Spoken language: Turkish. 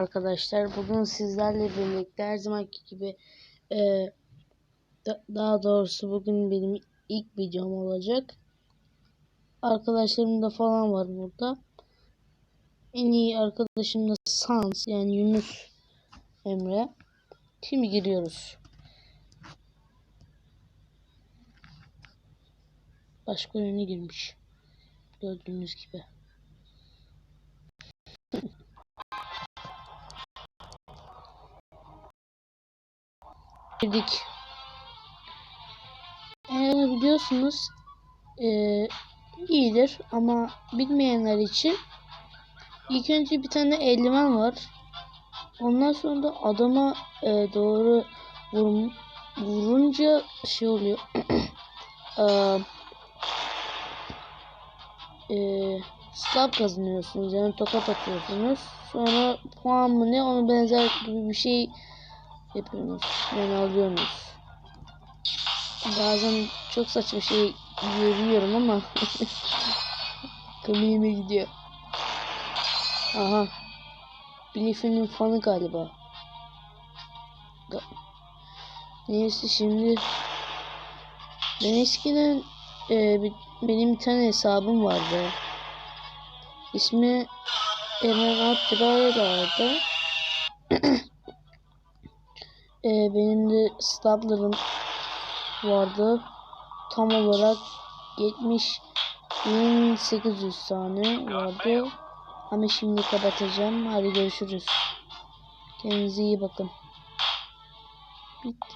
arkadaşlar. Bugün sizlerle birlikte her zamanki gibi e, da- daha doğrusu bugün benim ilk videom olacak. Arkadaşlarım da falan var burada. En iyi arkadaşım da Sans yani Yunus Emre. Şimdi giriyoruz. Başka oyuna girmiş. Gördüğünüz gibi. Girdik. Eğer biliyorsunuz eee, iyidir ama bilmeyenler için ilk önce bir tane eldiven var. Ondan sonra da adama eee, doğru vurum, vurunca şey oluyor. Eee eee slap kazanıyorsunuz yani tokat atıyorsunuz. Sonra puan mı ne ona benzer gibi bir şey yapıyorsunuz. Yani alıyorsunuz. Bazen çok saçma şey yiyebiliyorum ama komiğime gidiyor. Aha. Bilif'in fanı galiba. Ga- Neyse şimdi ben eskiden e, benim bir tane hesabım vardı. İsmi Emre Abdurrahman. e, benim de stablarım vardı. Tam olarak 70.800 tane vardı. Ama şimdi kapatacağım. Hadi görüşürüz. Kendinize iyi bakın. Bitti.